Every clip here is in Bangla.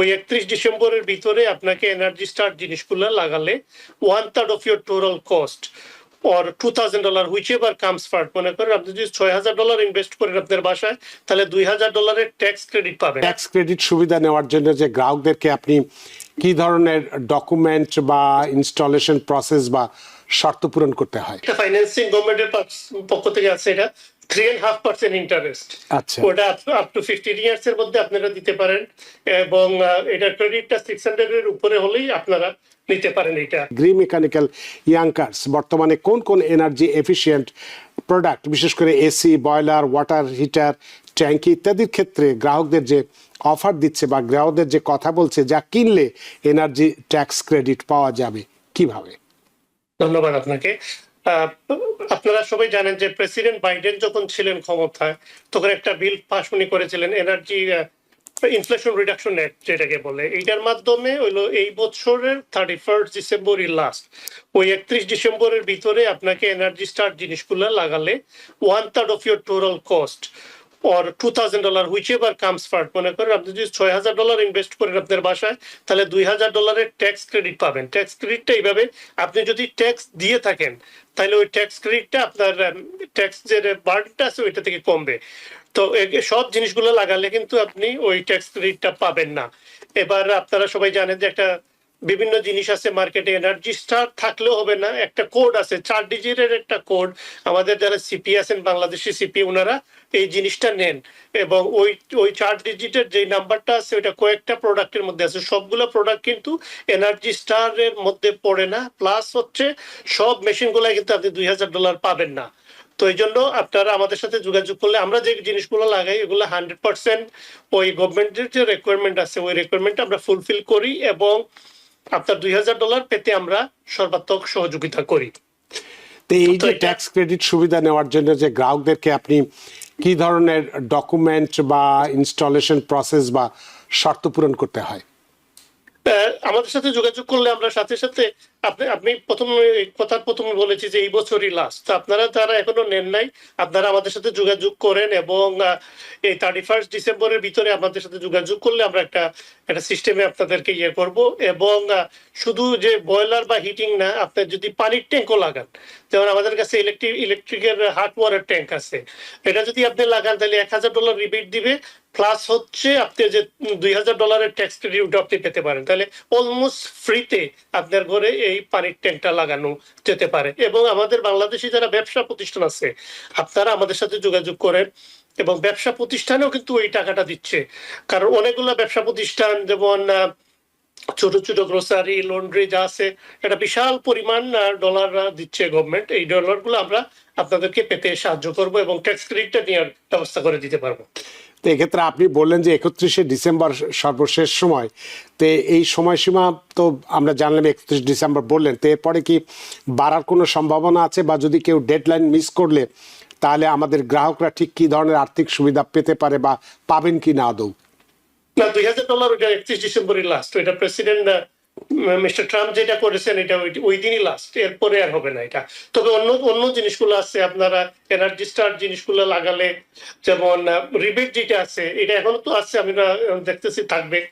ওই একত্রিশ ডিসেম্বরের ভিতরে আপনাকে এনার্জি স্টার জিনিসগুলো লাগালে one third of your total cost or two thousand dollar whichever comes first মনে করেন আপনি যদি ছয় হাজার ডলার ইনভেস্ট করেন আপনার বাসায় তাহলে দুই হাজার ডলারের ট্যাক্স ক্রেডিট পাবেন। ট্যাক্স ক্রেডিট সুবিধা নেওয়ার জন্য যে গ্রাহকদেরকে আপনি কি ধরনের ডকুমেন্ট বা ইনস্টলেশন প্রসেস বা শর্ত পূরণ করতে হয়? ফাইন্যান্সিং গভর্নমেন্টের পক্ষ থেকে আছে এটা। Three and half percent interest ওটা আপ টু ফিফটিন ইয়ার্স এর মধ্যে আপনারা দিতে পারেন। এবং এটার ক্রেডিটটা সিক্স হান্ড্রেড এর উপরে হলেই আপনারা নিতে পারেন এটা। গ্রি মেকানিক্যাল ইয়াংকার্স বর্তমানে কোন কোন এনার্জি এফিশিয়েন্ট প্রোডাক্ট বিশেষ করে এসি বয়লার ওয়াটার হিটার ট্যাঙ্কি ইত্যাদির ক্ষেত্রে গ্রাহকদের যে অফার দিচ্ছে বা গ্রাহকদের যে কথা বলছে যা কিনলে এনার্জি ট্যাক্স ক্রেডিট পাওয়া যাবে। কীভাবে? ধন্যবাদ আপনাকে। আপনারা সবাই জানেন যে প্রেসিডেন্ট বাইডেন যখন ছিলেন ক্ষমতায়, তখন একটা বিল পাস উনি করেছিলেন এনার্জি ইনফ্লেশন রিডাকশন অ্যাক্ট যেটাকে বলে। এইটার মাধ্যমে হইল এই বছরের থার্টি ফার্স্ট ডিসেম্বর লাস্ট ওই একত্রিশ ডিসেম্বরের ভিতরে আপনাকে এনার্জি স্টার জিনিসগুলো লাগালে one third of your total cost or two thousand dollar whichever comes first মনে করেন আপনি যদি ছয় হাজার ডলার ইনভেস্ট করেন আপনার বাসায়, তাহলে দুই হাজার ডলারের ট্যাক্স ক্রেডিট পাবেন। ট্যাক্স ক্রেডিটটা এইভাবে আপনি যদি ট্যাক্স দিয়ে থাকেন, তাহলে ওই ট্যাক্স ক্রেডিটটা আপনার ট্যাক্স যে বার্ডটা আছে ওইটা থেকে কমবে। তো সব জিনিসগুলো লাগালে কিন্তু আপনি ওই ট্যাক্স ক্রেডিটটা পাবেন না। এবার আপনারা সবাই জানেন যে একটা বিভিন্ন জিনিস আছে মার্কেটে এনার্জি স্টার থাকলেও হবে না, একটা কোড আছে, চার ডিজিটের একটা কোড আমাদের যারা সিপি আছেন, বাংলাদেশি সিপি ওনারা এই জিনিসটা নেন। এবং ওই ওই চার ডিজিটের যে নাম্বারটা আছে, ওইটা কয়েকটা প্রোডাক্টের মধ্যে আছে। সবগুলো প্রোডাক্ট কিন্তু এনার্জি স্টারের মধ্যে পড়ে না। প্লাস হচ্ছে, সব মেশিনগুলাই কিন্তু আপনি দুই হাজার ডলার পাবেন না। তো এই জন্য আপনারা আমাদের সাথে যোগাযোগ করলে আমরা যে জিনিসগুলো লাগাই, এগুলো হান্ড্রেড পার্সেন্ট ওই গভর্নমেন্টের যে রিকোয়ারমেন্ট আছে, ওই রিকোয়ারমেন্ট আমরা ফুলফিল করি এবং আপনার দুই হাজার ডলার পেতে আমরা সর্বাত্মক সহযোগিতা করি। তো এই যে ট্যাক্স ক্রেডিট সুবিধা নেওয়ার জন্য যে গ্রাহকদেরকে আপনি কি ধরনের ডকুমেন্ট বা ইনস্টলেশন প্রসেস বা শর্ত পূরণ করতে হয়? আমাদের সাথে যোগাযোগ করলে আমরা সাথে সাথে আপনি আপনি প্রথম কথা প্রথমে বলেছি যে এই বছরই লাস্ট আপনারা যারা এখনও নেন নাই, আপনারা আমাদের সাথে যোগাযোগ করেন এবং এই থার্টি ফার্স্ট ডিসেম্বরের ভিতরে আমাদের সাথে যোগাযোগ করলে আমরা একটা একটা সিস্টেমে আপনাদেরকে ইয়ে করব। এবং শুধু যে বয়লার বা হিটিং না, আপনার যদি পানির ট্যাঙ্কও লাগান, যেমন আমাদের কাছে ইলেকট্রিক ইলেকট্রিকের হাট ওয়াটার ট্যাঙ্ক আছে। এটা যদি আপনি লাগান, তাহলে এক হাজার ডলার রিবেট দিবে। প্লাস হচ্ছে আপনি যে দুই হাজার ডলারের ট্যাক্স ক্রেডিট আপনি পেতে পারেন। তাহলে অলমোস্ট ফ্রিতে আপনার ঘরে এই পানির ট্যাঙ্কটা লাগানো যেতে পারে। এবং আমাদের বাংলাদেশি যারা ব্যবসা প্রতিষ্ঠান আছে, আপনারা আমাদের সাথে যোগাযোগ করেন এবং ব্যবসা প্রতিষ্ঠানেও কিন্তু ওই টাকাটা দিচ্ছে। কারণ অনেকগুলো ব্যবসা প্রতিষ্ঠান, যেমন ছোট ছোট গ্রোসারি লন্ড্রি যা আছে, একটা বিশাল পরিমাণ ডলার দিচ্ছে গভর্নমেন্ট এই ডলারগুলো আমরা আপনাদেরকে পেতে সাহায্য করব এবং ট্যাক্স ক্রেডিটটা নেওয়ার ব্যবস্থা করে দিতে পারব। তো এক্ষেত্রে আপনি বললেন যে একত্রিশে ডিসেম্বর সর্বশেষ সময়। তো এই সময়সীমা তো আমরা জানলাম একত্রিশ ডিসেম্বর বললেন। তো এরপরে কি বাড়ার কোনো সম্ভাবনা আছে বা যদি কেউ ডেডলাইন মিস করলে তাহলে আমাদের গ্রাহকরা ঠিক কি ধরনের আর্থিক সুবিধা পেতে পারে বা পাবেন কি না আদৌ? না, দুই হাজার ডলার ওইটা একত্রিশ ডিসেম্বরই লাস্ট ওইটা প্রেসিডেন্ট মিস্টার ট্রাম্প যেটা করেছেন, এটা ওই- দিনই লাস্ট এরপরে আর হবে না এটা। তবে অন্য অন্য জিনিসগুলো আছে, আপনারা এনার্জি স্টার জিনিসগুলো লাগালে, যেমন রিবেট যেটা আছে, এটা এখনও তো আছে, আমরা দেখতেছি থাকবে।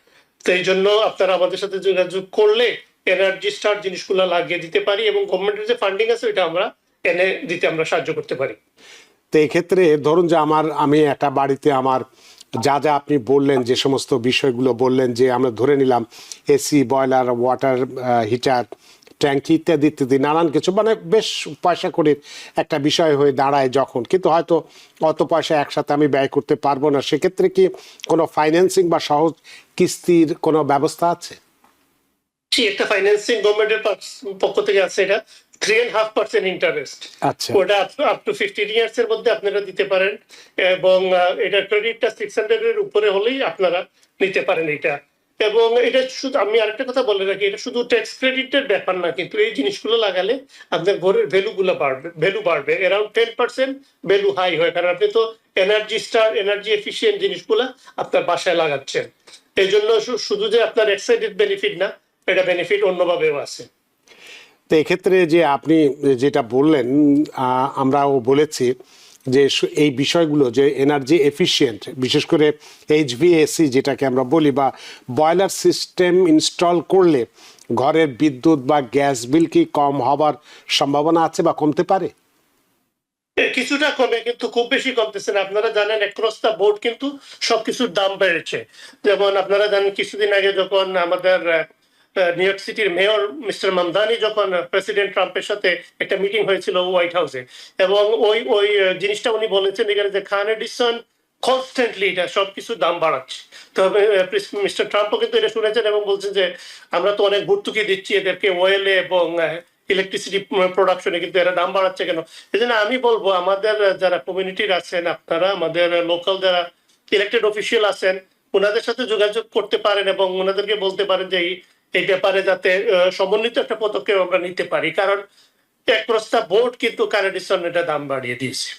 এই জন্য আপনারা আমাদের সাথে যোগাযোগ করলে এনার্জি স্টার জিনিসগুলো লাগিয়ে দিতে পারি এবং গভর্নমেন্টের যে ফান্ডিং আছে, ওইটা আমরা এনে দিতে আমরা সাহায্য করতে পারি। তো এক্ষেত্রে ধরুন যে আমার, আমি একটা বাড়িতে আমার যা যা আপনি বললেন, যে সমস্ত বিষয়গুলো বললেন, যে আমরা ধরে নিলাম এসি, বয়লার, ওয়াটার হিটার, ট্যাঙ্কি ইত্যাদি ইত্যাদি, নানান কিছু মানে বেশ পয়সা করে একটা বিষয় হয়ে দাঁড়ায় যখন। কিন্তু হয়তো অত পয়সা একসাথে আমি ব্যয় করতে পারব না। সেক্ষেত্রে কি কোনো ফাইন্যান্সিং বা সহজ কিস্তির কোনো ব্যবস্থা আছে? একটা ফাইন্যান্সিং গভর্নমেন্টের পক্ষ থেকে আছে এটা। Three and half percent interest ওটা আপ টু ফিফটিন ইয়ার্স এর মধ্যে আপনারা দিতে পারেন এবং এটার ক্রেডিটটা সিক্স হান্ড্রেড এর উপরে হলেই আপনারা নিতে পারেন এটা। এবং এটা শুধু আমি আরেকটা কথা বলে রাখি এটা শুধু ট্যাক্স ক্রেডিটের ব্যাপার না কিন্তু এই জিনিসগুলো লাগালে আপনার ঘরের ভ্যালু গুলো বাড়বে ভ্যালু বাড়বে। Around ten percent value high হয় কারণ আপনি তো এনার্জি স্টার এনার্জি এফিসিয়েন্ট জিনিসগুলো আপনার বাসায় লাগাচ্ছেন। এই জন্য শুধু যে আপনার এক্সাইটেড বেনিফিট না এটা বেনিফিট অন্যভাবেও আছে। তো এক্ষেত্রে যে আপনি যেটা বললেন আমরাও বলেছি যে এই বিষয়গুলো যে এনার্জি এফিশিয়েন্ট বিশেষ করে এইচভিএসি যেটাকে আমরা বলি বা বয়লার সিস্টেম ইনস্টল করলে ঘরের বিদ্যুৎ বা গ্যাস বিল কি কম হবার সম্ভাবনা আছে বা কমতে পারে? কিছুটা কমে, কিন্তু খুব বেশি কমতেছে না। আপনারা জানেন অ্যাক্রস দ্য বোর্ড কিন্তু সবকিছুর দাম বেড়েছে। যেমন আপনারা জানেন, কিছুদিন আগে যখন আমাদের নিউ ইয়র্ক সিটির মেয়র মিস্টার মামদানি যখন প্রেসিডেন্ট ট্রাম্পের সাথে একটা মিটিং হয়েছিল হোয়াইট হাউসে এবং ওই ওই জিনিসটা উনি বলেছেন এখানে যে খান এডিসন কনস্ট্যান্টলি এটা সবকিছু দাম বাড়াচ্ছে। তবে মিস্টার ট্রাম্পও কিন্তু এটা শুনেছেন এবং বলছেন যে আমরা তো অনেক ভর্তুকি দিচ্ছি এদেরকে ওয়েলে এবং ইলেকট্রিসিটি প্রোডাকশনে কিন্তু এরা দাম বাড়াচ্ছে কেন? এই জন্য আমি বলব আমাদের যারা কমিউনিটির আছেন, আপনারা, আমাদের লোকাল যারা ইলেক্টেড অফিসিয়াল আছেন, ওনাদের সাথে যোগাযোগ করতে পারেন এবং ওনাদেরকে বলতে পারেন যে এই- ব্যাপারে যাতে সমন্বিত একটা পদক্ষেপ আমরা নিতে পারি। কারণ এক প্রস্তাব বোর্ড কিন্তু কানাডিসন এটা দাম বাড়িয়ে দিয়েছে।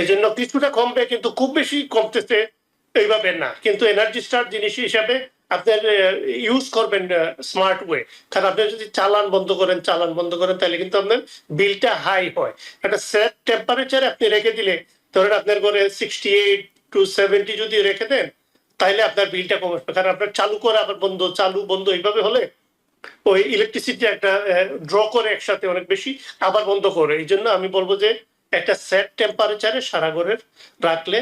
এই জন্য কিছুটা কমবে কিন্তু খুব বেশি কমতেছে এইভাবে না। কিন্তু এনার্জি স্টার জিনিস হিসাবে আপনার ইউজ করবেন স্মার্ট ওয়ে কারণ আপনি যদি চালান বন্ধ করেন, চালান বন্ধ করেন, তাহলে কিন্তু আপনার বিলটা হাই হয়। একটা সেট টেম্পারেচারে আপনি রেখে দিলে, ধরেন আপনার ঘরে সিক্সটি এইট টু সেভেন্টি যদি রেখে দেন তাহলে আপনার বিলটা কমে আসবে কারণ আপনার চালু করে আবার বন্ধ, চালু বন্ধ এইভাবে হলে ওই ইলেকট্রিসিটি একটা ড্র করে একসাথে অনেক বেশি আবার বন্ধ করে। এই জন্য আমি বলব যে একটা সেট টেম্পারেচারে সারা ঘরের রাখলে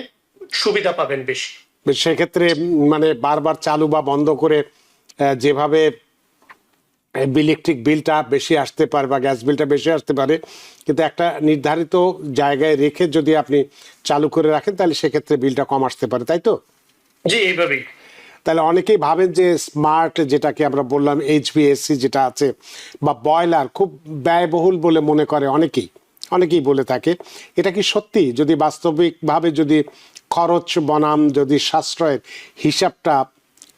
সুবিধা পাবেন বেশি। সেক্ষেত্রে মানে বারবার চালু বা বন্ধ করে যেভাবে ইলেকট্রিক বিলটা বেশি আসতে পারে বা গ্যাস বিলটা বেশি আসতে পারে, কিন্তু একটা নির্ধারিত জায়গায় রেখে যদি আপনি চালু করে রাখেন, তাহলে সেক্ষেত্রে বিলটা কম আসতে পারে, তাই তো? জি এইভাবেই। তাহলে অনেকেই ভাবেন যে স্মার্ট যেটাকে আমরা বললাম এইচপিএসসি যেটা আছে বা বয়লার খুব ব্যয়বহুল বলে মনে করে অনেকেই। অনেকেই বলে থাকে। এটা কি সত্যি? যদি বাস্তবিকভাবে যদি খরচ বনাম যদি সাশ্রয়ের হিসাবটা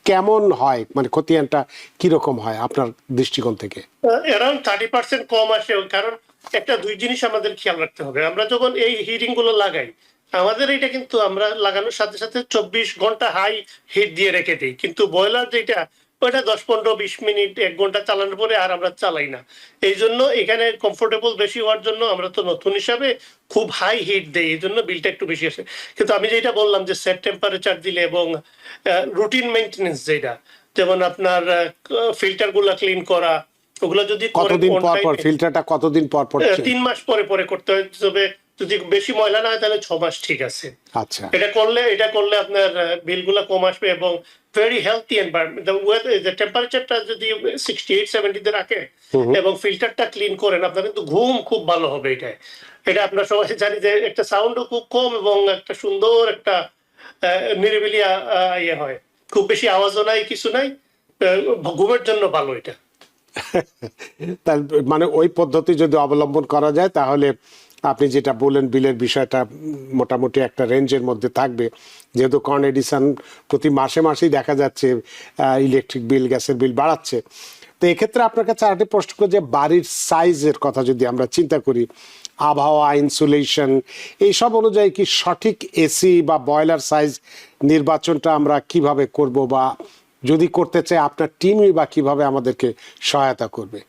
কেমন হয়? মানে খতিয়ানটা কীরকম হয় আপনার দৃষ্টিকোণ থেকে? অ্যারাউন্ড থার্টি পার্সেন্ট কম আসে কারণ একটা দুই জিনিস আমাদের খেয়াল রাখতে হবে। আমরা যখন এই হিটিংগুলো লাগাই আমাদের এটা কিন্তু আমরা লাগানোর সাথে সাথে চব্বিশ ঘণ্টা হাই হিট দিয়ে রেখে দিই। কিন্তু বয়লার যেটা ওটা দশ পনেরো বিশ মিনিট এক ঘণ্টা চালানোর পরে আর আমরা চালাই না। এই জন্য এখানে কমফোর্টেবল বেশি হওয়ার জন্য আমরা তো নতুন হিসাবে খুব হাই হিট দেই এই জন্য বিলটা একটু বেশি আসে। কিন্তু আমি যেটা বললাম যে সেট টেম্পারেচার দিলে এবং রুটিন মেনটেনেন্স যেটা যেমন আপনার ফিল্টারগুলা ক্লিন করা ওগুলো যদি কতদিন পর পর ফিল্টারটা কতদিন পর পর তিন মাস পরে পরে করতে হয়। তবে যদি বেশি ময়লা না হয় তাহলে ছ মাস ঠিক আছে। আচ্ছা। এটা করলে এটা করলে আপনার বিলগুলো কম আসবে এবং ভেরি হেলথি এনভায়রনমেন্ট টেম্পারেচারটা যদি সিক্সটি এইট সেভেন্টিতে রাখে এবং ফিল্টারটা ক্লিন করেন আপনার কিন্তু ঘুম খুব ভালো হবে এটায়। এটা আপনার সবাই জানি যে একটা সাউন্ডও খুব কম এবং একটা সুন্দর একটা নিরিবিলি ইয়ে হয়। খুব বেশি আওয়াজও নাই কিছু নাই ঘুমের জন্য ভালো এটা। মানে ওই পদ্ধতি যদি অবলম্বন করা যায়, তাহলে আপনি যেটা বললেন বিলের বিষয়টা মোটামুটি একটা রেঞ্জের মধ্যে থাকবে। যেহেতু কর্ন এডিসন প্রতি মাসে মাসেই দেখা যাচ্ছে ইলেকট্রিক বিল গ্যাসের বিল বাড়াচ্ছে। তো এক্ষেত্রে আপনার কাছে আরেকটি প্রশ্ন যে বাড়ির সাইজের কথা যদি আমরা চিন্তা করি, আবহাওয়া ইনসুলেশন এইসব অনুযায়ী কি সঠিক এসি বা বয়লার সাইজ নির্বাচনটা আমরা কীভাবে করব বা যদি করতে চাই আপনার টিমই বা কীভাবে আমাদেরকে সহায়তা করবে?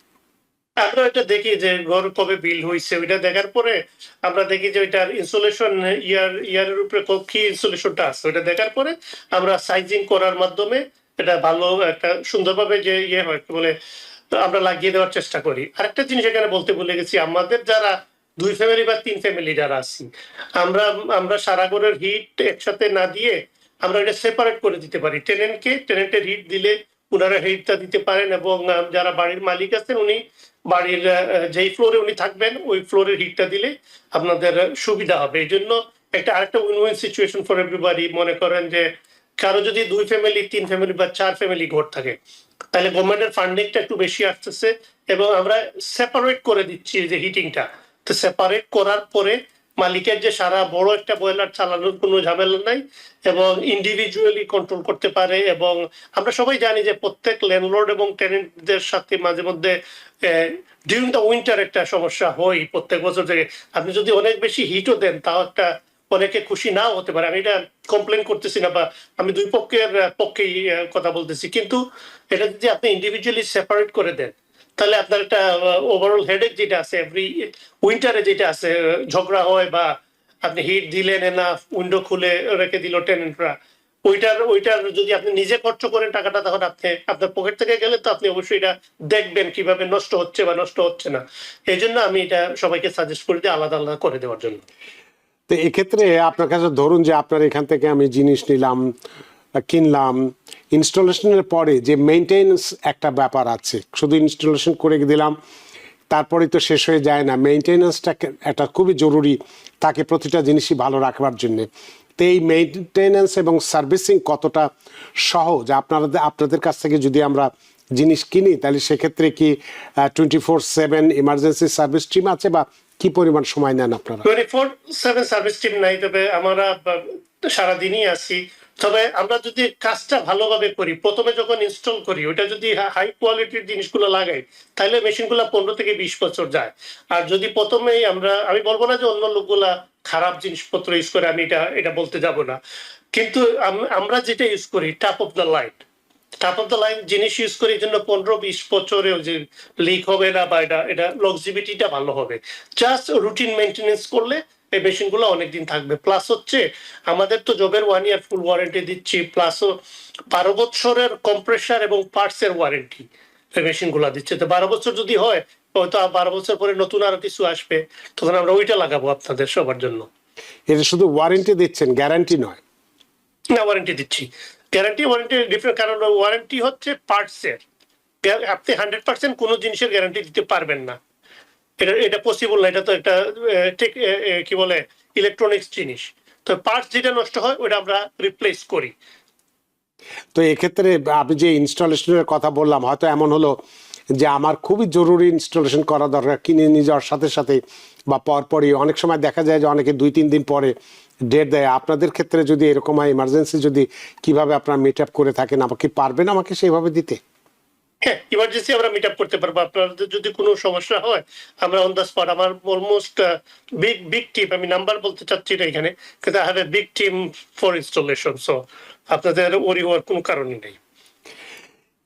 আমরা এটা দেখি যে ঘর কবে বিল হয়েছে ওইটা দেখার পরে আমরা দেখি যে ওইটার ইনসুলেশন ইয়ার ইয়ারের উপরে ক- ইনসুলেশনটা আছে, ওইটা দেখার পরে আমরা সাইজিং করার মাধ্যমে এটা ভালো একটা সুন্দরভাবে যে ইয়ে হয় বলে আমরা লাগিয়ে দেওয়ার চেষ্টা করি। আরেকটা জিনিস এখানে বলতে ভুলে গেছি, আমাদের যারা দুই ফ্যামিলি বা তিন ফ্যামিলি যারা আছি, আমরা আমরা সারা ঘরের হিট একসাথে না দিয়ে আমরা এটা সেপারেট করে দিতে পারি। টেনেন্টকে টেনেন্টের হিট দিলে ওনারা হিটটা দিতে পারেন এবং যারা বাড়ির মালিক আছেন উনি বাড়ির যেই ফ্লোরে উনি থাকবেন, ওই ফ্লোরের হিটটা দিলে আপনাদের সুবিধা হবে। এই জন্য একটা, আরেকটা win win situation for everybody মনে করেন যে কারও যদি দুই ফ্যামিলি তিন ফ্যামিলি বা চার ফ্যামিলি ঘর থাকে, তাহলে গভর্নমেন্টের ফান্ডিংটা একটু বেশি আসতেছে এবং আমরা সেপারেট করে দিচ্ছি যে হিটিংটা তো সেপারেট করার পরে মালিকের যে সারা বড় একটা বয়লার চালানোর কোনো ঝামেলা নাই এবং ইন্ডিভিজুয়ালি কন্ট্রোল করতে পারে এবং আমরা সবাই জানি যে প্রত্যেক ল্যান্ডলর্ড এবং টেনেন্টদের সাথে মাঝে মধ্যে ডিউরিং দ্য উইন্টার একটা সমস্যা হয় প্রত্যেক বছর থেকে আপনি যদি অনেক বেশি হিটও দেন তাও একটা অনেকে খুশি নাও হতে পারে। আমি এটা কমপ্লেন করতেছি না বা আমি দুই পক্ষের পক্ষেই কথা বলতেছি। কিন্তু এটা যদি আপনি ইন্ডিভিজুয়ালি সেপারেট করে দেন তাহলে আপনার একটা ওভারঅল হেডেক যেটা আছে এভরি উইন্টারে যেটা আছে, ঝগড়া হয় বা আপনি হিট দিলেন না উইন্ডো খুলে রেখে দিল টেনেন্টরা ওইটার ওইটার যদি আপনি নিজে খরচ করেন টাকাটা তখন আপনি, আপনার পকেট থেকে গেলে তো আপনি অবশ্যই এটা দেখবেন কীভাবে নষ্ট হচ্ছে বা নষ্ট হচ্ছে না। এই জন্য আমি এটা সবাইকে সাজেস্ট করি যে আলাদা আলাদা করে দেওয়ার জন্য। তো এক্ষেত্রে আপনার কাছে ধরুন যে আপনার এখান থেকে আমি জিনিস নিলাম কিনলাম, ইনস্টলেশনের পরে যে মেনটেন্স একটা ব্যাপার আছে, শুধু ইনস্টলেশন করে দিলাম, তারপরে তো শেষ হয়ে যায় না। মেনটেন্যান্সটা একটা খুবই জরুরি তাকে প্রতিটা জিনিসই ভালো রাখবার জন্যে। তো এই মেনটেন্যান্স এবং সার্ভিসিং কতটা সহজ? আপনাদের আপনাদের কাছ থেকে যদি আমরা জিনিস কিনি, তাহলে সেক্ষেত্রে কি twenty four seven emergency service team আছে বা কি পরিমাণ সময় নেন আপনারা? Twenty four seven service team নাই, তবে আমরা সারাদিনই আছি। তবে আমরা যদি কাজটা ভালোভাবে করি, প্রথমে যখন ইনস্টল করি ওটা যদি হাই কোয়ালিটির জিনিসগুলো লাগাই, তাহলে মেশিনগুলো পনেরো থেকে বিশ বছর যায়। আর যদি প্রথমেই আমরা, আমি বলব না যে অন্য লোকগুলা খারাপ জিনিসপত্র ইউজ করে, আমি এটা এটা বলতে যাব না। কিন্তু আমরা যেটা ইউজ করি top of the light top of the line জিনিস ইউজ করি, এই জন্য পনেরো বিশ বছরেও যে লিক হবে না বা এটা এটা লংজিভিটিটা ভালো হবে। জাস্ট রুটিন মেনটেনেন্স করলে এই মেশিনগুলো অনেকদিন থাকবে। প্লাস হচ্ছে আমাদের তো জবের ওয়ান ইয়ার ফুল ওয়ারেন্টি দিচ্ছি প্লাসও বারো বছরের কম্প্রেসার এবং পার্টস এর ওয়ারেন্টি এই মেশিনগুলো দিচ্ছে। তো বারো বছর যদি হয় হয়তো বারো বছর পরে নতুন আরও কিছু আসবে তখন আমরা ওইটা লাগাবো আপনাদের সবার জন্য। এটা শুধু ওয়ারেন্টি দিচ্ছেন গ্যারান্টি নয়। না ওয়ারেন্টি দিচ্ছি। গ্যারান্টি ওয়ারেন্টি ডিফারেন্ট কারণ ওয়ারেন্টি হচ্ছে পার্টস এর আপনি হান্ড্রেড পার্সেন্ট কোনো জিনিসের গ্যারান্টি দিতে পারবেন না। এটা এটা পসিবল না, এটা তো একটা ঠিক কি বলে ইলেকট্রনিক্স জিনিস। তো পার্টস যেটা নষ্ট হয় ওটা আমরা রিপ্লেস করি। তো এক্ষেত্রে আমি যে ইনস্টলেশনের কথা বললাম, হয়তো এমন হলো যে আমার খুবই জরুরি ইনস্টলেশন করা দরকার, কিনে নিয়ে যাওয়ার সাথে সাথে বা পরপরই অনেক সময় দেখা যায় যে অনেকে দুই, তিন দিন পরে ডেট দেয়। আপনাদের ক্ষেত্রে যদি এরকম হয় ইমার্জেন্সি যদি কীভাবে আপনারা মিট আপ করে থাকেন, আমাকে পারবেন আমাকে সেইভাবে দিতে? হ্যাঁ ইমার্জেন্সি আমরা মিট আপ করতে পারব। আপনাদের যদি কোনো সমস্যা হয়, আমরা অন দ্য স্পট আমার অলমোস্ট বিগ বিগ টিম আমি নাম্বার বলতে চাচ্ছি না এখানে, কিন্তু I have a big team for installation so আপনাদের ওরি হওয়ার কোনো কারণই নেই।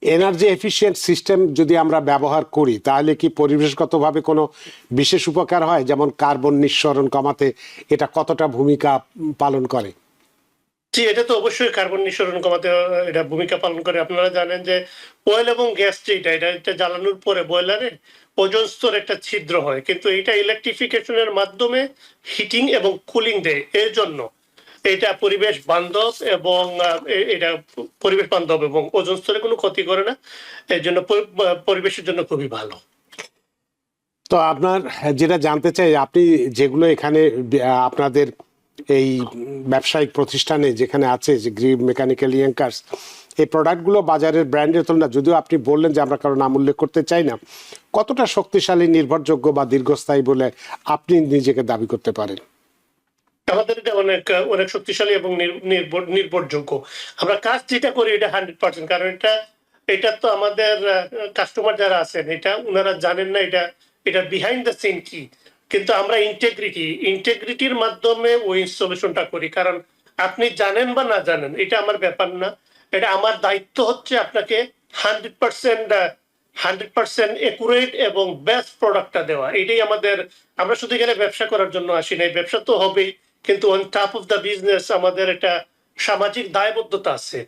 এনার্জি এফিসিয়েন্ট সিস্টেম যদি আমরা ব্যবহার করি, তাহলে কি পরিবেশগতভাবে কোনো বিশেষ উপকার হয়? যেমন কার্বন নিঃসরণ কমাতে এটা কতটা ভূমিকা পালন করে? জি, এটা তো অবশ্যই কার্বন নিঃসরণ কমাতে, এটা ভূমিকা পালন করে। আপনারা জানেন যে অয়েল এবং গ্যাস যেটা এটা এটা জ্বালানোর পরে বয়লারে ওজন স্তর একটা ছিদ্র হয়। কিন্তু এটা ইলেকট্রিফিকেশনের মাধ্যমে হিটিং এবং কুলিং দেয়। এর জন্য এটা পরিবেশ বান্ধব এবং এটা পরিবেশ বান্ধব এবং ওজন স্তরে কোনো ক্ষতি করে না। এর জন্য পরিবেশের জন্য খুবই ভালো। তো আপনার, যেটা জানতে চাই, আপনি যেগুলো এখানে আপনাদের এই ব্যবসায়িক প্রতিষ্ঠানে যেখানে আছে যে গ্রিভ মেকানিক্যাল ইয়াঙ্কার্স, এই প্রোডাক্টগুলো বাজারের ব্র্যান্ডের তুলনা যদিও আপনি বললেন যে আমরা কারও নাম উল্লেখ করতে চাই না, কতটা শক্তিশালী, নির্ভরযোগ্য বা দীর্ঘস্থায়ী বলে আপনি নিজেকে দাবি করতে পারেন? আমাদের এটা অনেক অনেক শক্তিশালী এবং নির- নির্ভর, নির্ভরযোগ্য। আমরা কাজ যেটা করি এটা হান্ড্রেড পার্সেন্ট, কারণ এটা এটা তো আমাদের কাস্টমার যারা আছেন, এটা ওনারা জানেন না এটা এটা বিহাইন্ড দ্য সিন কি। কিন্তু আমরা ইন্টেগ্রিটি ইন্টেগ্রিটির মাধ্যমে ওই ইনস্টলেশনটা করি। কারণ আপনি জানেন বা না জানেন, এটা আমার ব্যাপার না। এটা আমার দায়িত্ব হচ্ছে আপনাকে hundred percent hundred percent accurate এবং বেস্ট প্রোডাক্টটা দেওয়া। এটাই আমাদের, আমরা শুধু এখানে ব্যবসা করার জন্য আসি না ব্যবসা তো হবেই, কিন্তু on top of the business আমাদের একটা সামাজিক দায়বদ্ধতা আছে।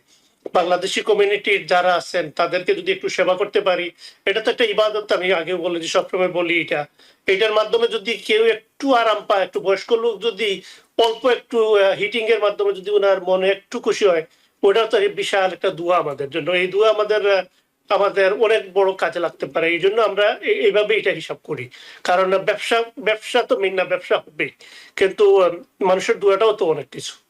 বাংলাদেশি কমিউনিটির যারা আছেন, তাদেরকে যদি একটু সেবা করতে পারি, এটা তো একটা ইবাদত, আমি আগে বলেছি সবসময় বলি এটা। এটার মাধ্যমে যদি কেউ একটু আরাম পায়, একটু বয়স্ক লোক যদি অল্প একটু হিটিং এর মাধ্যমে যদি ওনার মনে একটু খুশি হয় ওটা তো বিশাল একটা দোয়া আমাদের জন্য। এই দোয়া আমাদের আমাদের অনেক বড় কাজে লাগতে পারে। এই জন্য আমরা এইভাবে এটা হিসাব করি। কারণ ব্যবসা ব্যবসা তো মেন না, ব্যবসা হবে কিন্তু মানুষের দোয়াটাও তো অনেক কিছু।